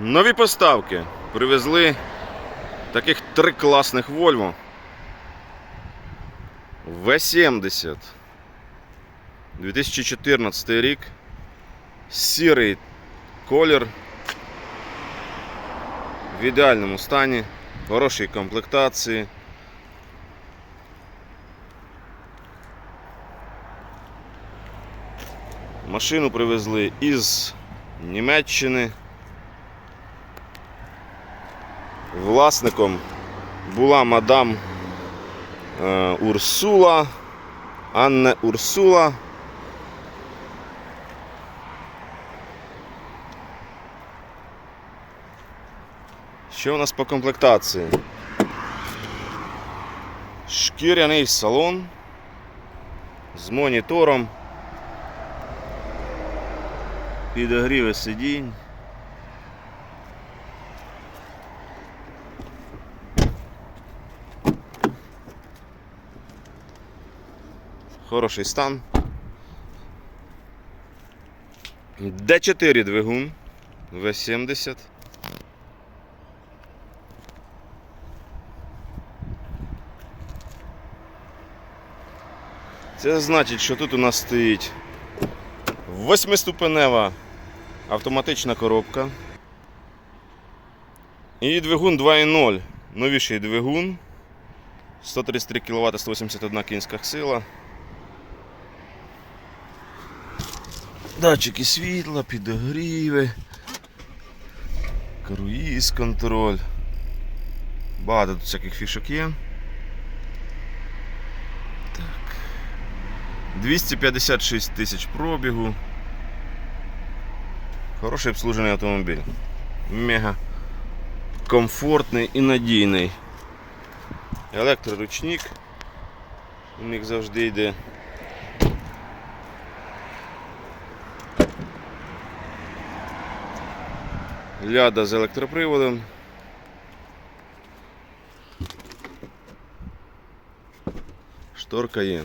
Нові поставки. Привезли таких три класних Volvo. В70. 2014 рік. Сірий колір. В ідеальному стані. Хорошій комплектації. Машину привезли із Німеччини. Власником була мадам е, Урсула, Анне Урсула. Що у нас по комплектації? Шкіряний салон з монітором. Підогріви сидінь. Хороший стан. Д4 двигун В70. Це значить, що тут у нас стоїть восьмиступенева автоматична коробка. І двигун 2.0. Новіший двигун. 133 кВт, 181 кінська сила. Датчики світла, підогріви. Круїз контроль. Багато тут всяких фішок є. Так. 256 тисяч пробігу. Хороший обслужений автомобіль. Мега комфортний і надійний. Електроручник. У них завжди йде. Ляда з електроприводом. Шторка є.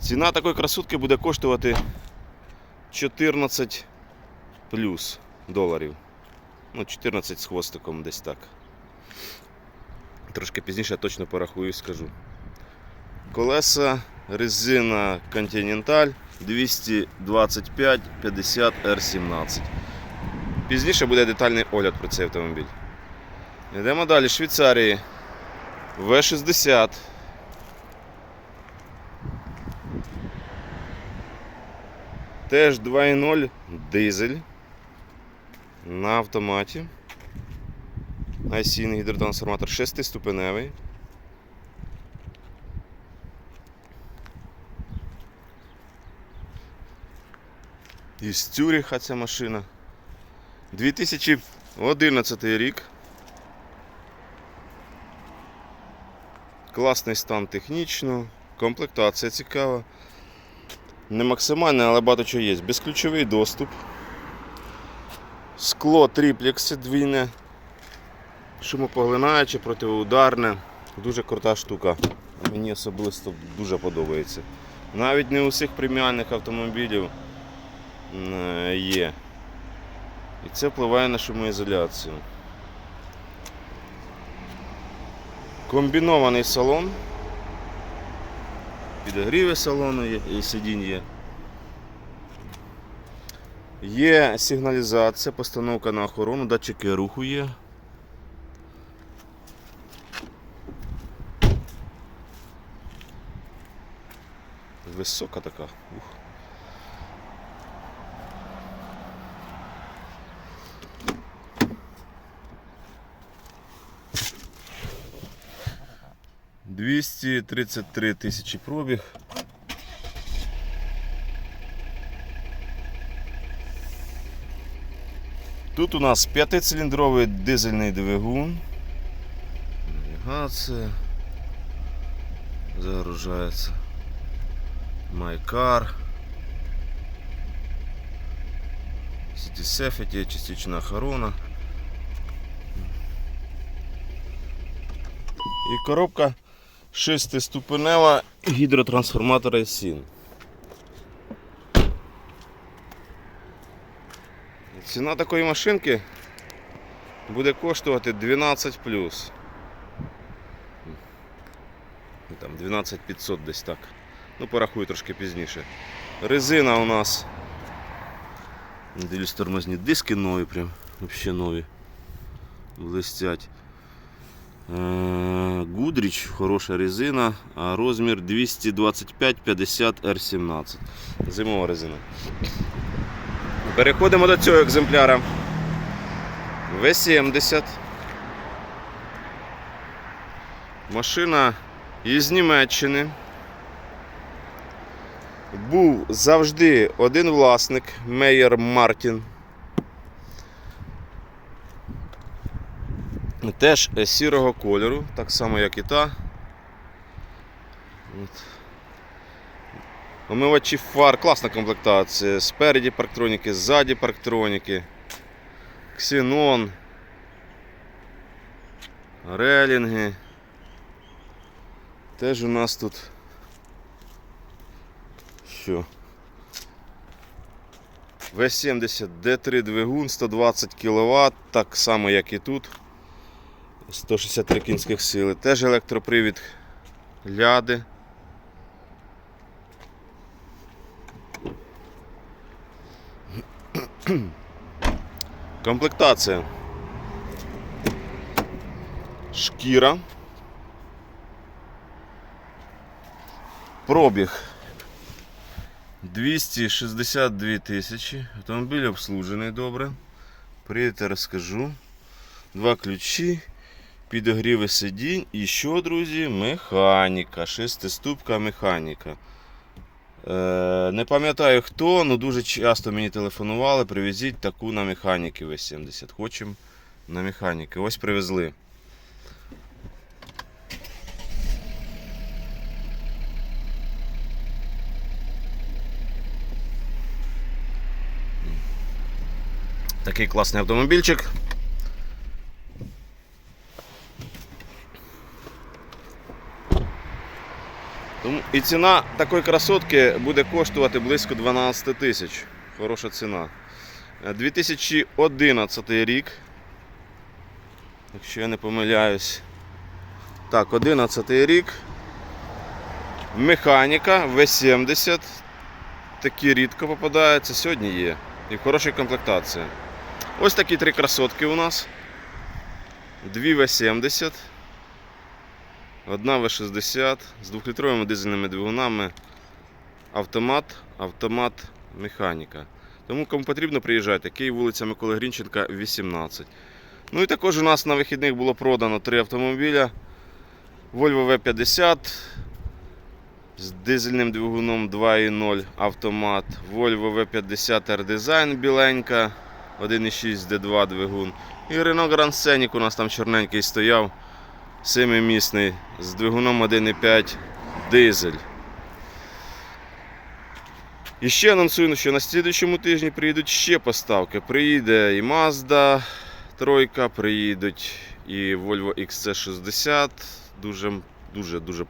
Ціна такої красотки буде коштувати 14 плюс доларів. Ну, 14 з хвостиком десь так. Трошки пізніше точно порахую і скажу. Колеса, резина Continental 225 50 R17. Пізніше буде детальний огляд про цей автомобіль. Йдемо далі. Швейцарії. В60. Теж 2.0 дизель на автоматі. Айсійний гідротрансформатор 6-ступеневий. Із Цюріха ця машина. 2011 рік. Класний стан технічно, комплектація цікава. Не максимальна, але багато чого є. Безключовий доступ. Скло триплекси двійне. Шумопоглинаюче, протиударне. Дуже крута штука. Мені особисто дуже подобається. Навіть не у всіх преміальних автомобілів є. І це впливає на шумоізоляцію. Комбінований салон. Підогріви салону є і сидінь є. Є сигналізація, постановка на охорону, датчики руху є. Висока така. Ух. Двісті тридцять три тисячі пробіг. Тут у нас п'ятициліндровий дизельний двигун. Навігація. Загружається. Майкар. Сіті Safety, частична охорона. І коробка шестиступенева гідротрансформатора СІН. Ціна такої машинки буде коштувати 12 плюс. Там 12 500 десь так. Ну, порахую трошки пізніше. Резина у нас. Дивлюсь, тормозні диски нові, прям вообще нові. Блистять. Е, Гудріч, хороша резина, розмір 225 50 R17. Зимова резина. Переходимо до цього екземпляра. В70. Машина із Німеччини. Був завжди один власник Мейер Мартін. Теж е, сірого кольору, так само як і та. От. Омивачі фар, класна комплектація. Спереді парктроніки, ззаді парктроніки. Ксенон. Релінги. Теж у нас тут. Що? В70 D3 двигун 120 кВт, так само як і тут. 163 кінських сили. Теж електропривід ляди. Комплектація. Шкіра. Пробіг 262 тисячі. Автомобіль обслужений добре. Приїдете, розкажу. Два ключі, підогріви сидінь і що, друзі, механіка. Шестиступка механіка. Е, не пам'ятаю хто, але дуже часто мені телефонували, привезіть таку на механіки В70. Хочемо на механіки. Ось привезли. Такий класний автомобільчик. І ціна такої красотки буде коштувати близько 12 тисяч. Хороша ціна. Е, 2011 рік. Якщо я не помиляюсь. Так, 11 рік. Механіка V70. Такі рідко попадаються. Сьогодні є. І в хорошій комплектації. Ось такі три красотки у нас. Дві V70. Одна В60 з двохлітровими дизельними двигунами. Автомат, автомат, механіка. Тому кому потрібно, приїжджайте. Київ, вулиця Миколи Грінченка, 18. Ну і також у нас на вихідних було продано три автомобіля. Volvo V50 з дизельним двигуном 2.0 автомат. Volvo V50 R-Design біленька, 1.6 D2 двигун. І Renault Grand Scenic у нас там чорненький стояв. Семимісний з двигуном 1,5 дизель. І ще анонсую, що на слідчому тижні приїдуть ще поставки. Приїде і Mazda тройка, приїдуть і Volvo XC60. Дуже дуже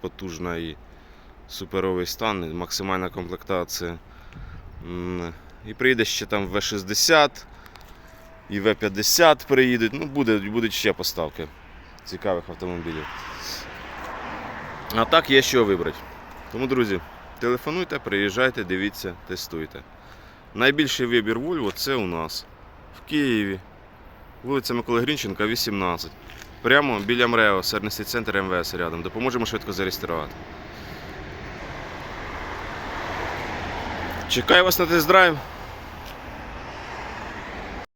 потужна і суперовий стан, максимальна комплектація. І приїде ще там V60 і V50 приїдуть. Ну, буде, будуть ще поставки цікавих автомобілів. А так є що вибрати. Тому, друзі, телефонуйте, приїжджайте, дивіться, тестуйте. Найбільший вибір Volvo це у нас в Києві, вулиця Миколи Грінченка, 18. Прямо біля МРЕО, сервісний центр МВС рядом. Допоможемо швидко зареєструвати. Чекаю вас на тест-драйв.